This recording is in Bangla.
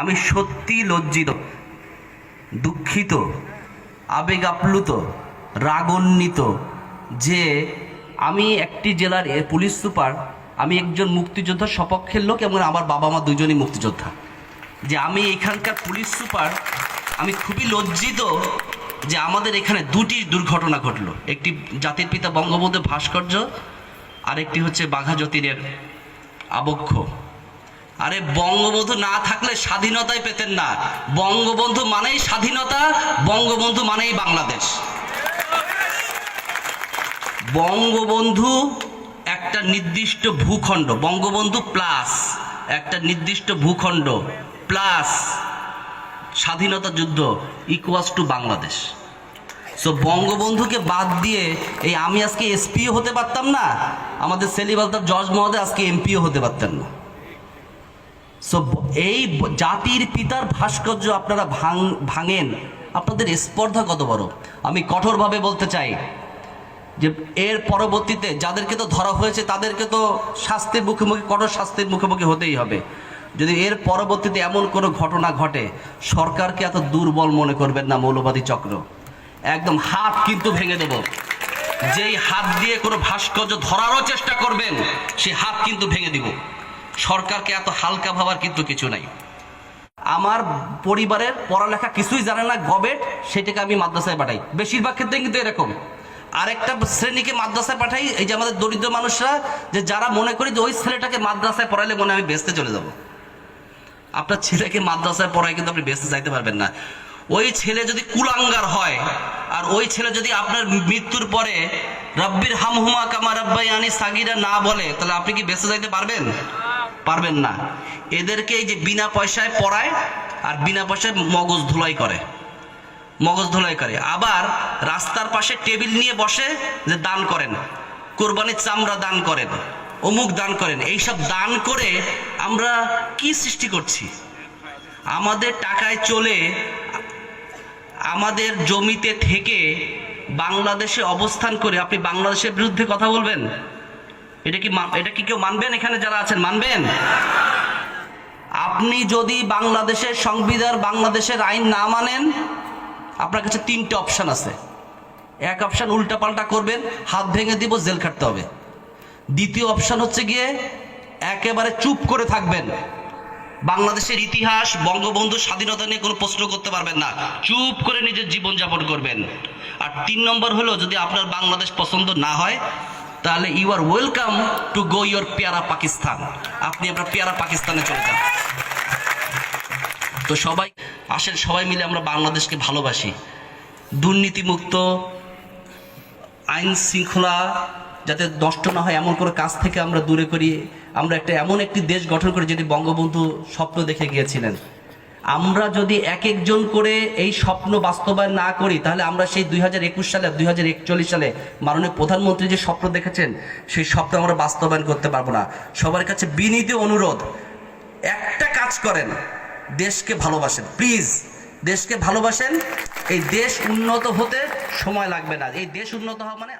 আমি সত্যি লজ্জিত, দুঃখিত আবেগ আপ্লুত যে আমি একটি জেলার পুলিশ সুপার, আমি একজন মুক্তিযোদ্ধার সপক্ষের লোক এবং আমার বাবা মা দুজনই মুক্তিযোদ্ধা। যে আমি এখানকার পুলিশ সুপার, আমি খুবই লজ্জিত যে আমাদের এখানে দুটি দুর্ঘটনা ঘটলো। একটি জাতির পিতা বঙ্গবন্ধু ভাস্কর্য আর একটি হচ্ছে বাঘা যতীনের আবক্ষ। আরে বঙ্গবন্ধু না থাকলে স্বাধীনতাই পেতেন না। বঙ্গবন্ধু মানেই স্বাধীনতা, বঙ্গবন্ধু মানেই বাংলাদেশ। বঙ্গবন্ধু একটা নির্দিষ্ট ভূখণ্ড, বঙ্গবন্ধু প্লাস, একটা নির্দিষ্ট ভূখণ্ড, প্লাস স্বাধীনতা যুদ্ধ ইকুয়াস টু বাংলাদেশ। সো বঙ্গবন্ধুকে বাদ দিয়ে এই আমি আজকে এসপিও হতে পারতাম না, আমাদের সেলিম আলতার জজ মহোদয় আজকে এমপিও হতে পারতেন না। সো এই জাতির পিতার ভাস্কর্য আপনারা ভাঙ, ভাঙেন। আপনাদের স্পর্ধা কত বড়? আমি কঠোরভাবে বলতে চাই যে, এর পরবর্তীতে যাদেরকে তো ধরা হয়েছে, তাদেরকে তো শাস্তির মুখোমুখি, কঠোর শাস্তির মুখোমুখি হতেই হবে। যদি এর পরবর্তীতে এমন কোনো ঘটনা ঘটে, সরকারকে এত দুর্বল মনে করবেন না, মৌলবাদী চক্র। একদম হাত কিন্তু ভেঙে দেব। যেই হাত দিয়ে কোনো ভাস্কর্য ধরারও চেষ্টা করবেন সেই হাত কিন্তু ভেঙে দিব। সরকারকে এত হালকা ভাবার কিন্তু কিছু নাই। আমার পরিবারের পড়ালেখা কিছুই জানে না, গবেট, সেটাকে আমি মাদ্রাসায় পাঠাই। বেশিরভাগ ক্ষেত্রে কিন্তু এরকম। আরেকটা শ্রেণীকে মাদ্রাসায় পাঠাই, এই যে আমাদের দরিদ্র মানুষরা, যে যারা মনে করি যে ওই ছেলেটাকে মাদ্রাসায় পড়াইলে মনে আমি বেসতে চলে যাব। আপনার ছেলেকে মাদ্রাসায় পড়ায় কিন্তু আপনি বেসতে চাইতে পারবেন না। ওই ছেলে যদি কুলাঙ্গার হয়, আর ওই ছেলে যদি আপনার মৃত্যুর পরে, রব্বির হামহুমা কামা রব্বাই আনি সাগিরা না বলে, তাহলে আপনি কি বেঁচে যাইতে পারবেন? পারবেন না। এদেরকে এই যে বিনা পয়সায় পড়ায় আর বিনা পয়সায় মগজ ধুলাই করে। মগজ ধুলাই করে। আবার রাস্তার পাশে টেবিল নিয়ে বসে যে দান করেন। কোরবানির চামড়া দান করেন, অমুক দান করেন। এইসব দান করে আমরা কি সৃষ্টি করছি? আমাদের টাকায় চলে, আমাদের জমিতে থেকে বাংলাদেশে অবস্থান করে আপনি বাংলাদেশের বিরুদ্ধে কথা বলবেন? এটা কি এটা কি কেউ মানবেন এখানে যারা আছেন? মানবেন? আপনি যদি বাংলাদেশের সংবিধান, বাংলাদেশের আইন না মানেন, আপনার কাছে তিনটে অপশান আছে। এক অপশন উল্টাপাল্টা করবেন, হাত ভেঙে দিব, জেল খাটতে হবে। দ্বিতীয় অপশান হচ্ছে গিয়ে একেবারে চুপ করে থাকবেন। বাংলাদেশের ইতিহাস, বঙ্গবন্ধু স্বাধীনতা নিয়ে কোনো প্রশ্ন করতে পারবেন না। চুপ করে নিজের জীবন যাপন করবেন। আর তিন নম্বর হলো, যদি আপনার বাংলাদেশ পছন্দ না হয় তাহলে you are welcome to go your পেয়ারা পাকিস্তান। আপনি আপনার পেয়ারা পাকিস্তানে চলে যান। তো সবাই, আসেন, সবাই মিলে আমরা বাংলাদেশকে ভালোবাসি। দুর্নীতিমুক্ত আইন শৃঙ্খলা যাতে নষ্ট না হয়, এমন কোনো কাজ থেকে আমরা দূরে করি। আমরা একটা এমন একটি দেশ গঠন করি, যেটি বঙ্গবন্ধু স্বপ্ন দেখে গিয়েছিলেন। আমরা যদি এক একজন করে এই স্বপ্ন বাস্তবায়ন না করি, তাহলে আমরা সেই দুই হাজার একুশ সালে, দুই হাজার একচল্লিশ সালে মাননীয় প্রধানমন্ত্রী যে স্বপ্ন দেখেছেন, সেই স্বপ্ন আমরা বাস্তবায়ন করতে পারব না। সবার কাছে বিনীত অনুরোধ, একটা কাজ করেন, দেশকে ভালোবাসেন। প্লিজ, দেশকে ভালোবাসেন। এই দেশ উন্নত হতে সময় লাগবে না। এই দেশ উন্নত হওয়া মানে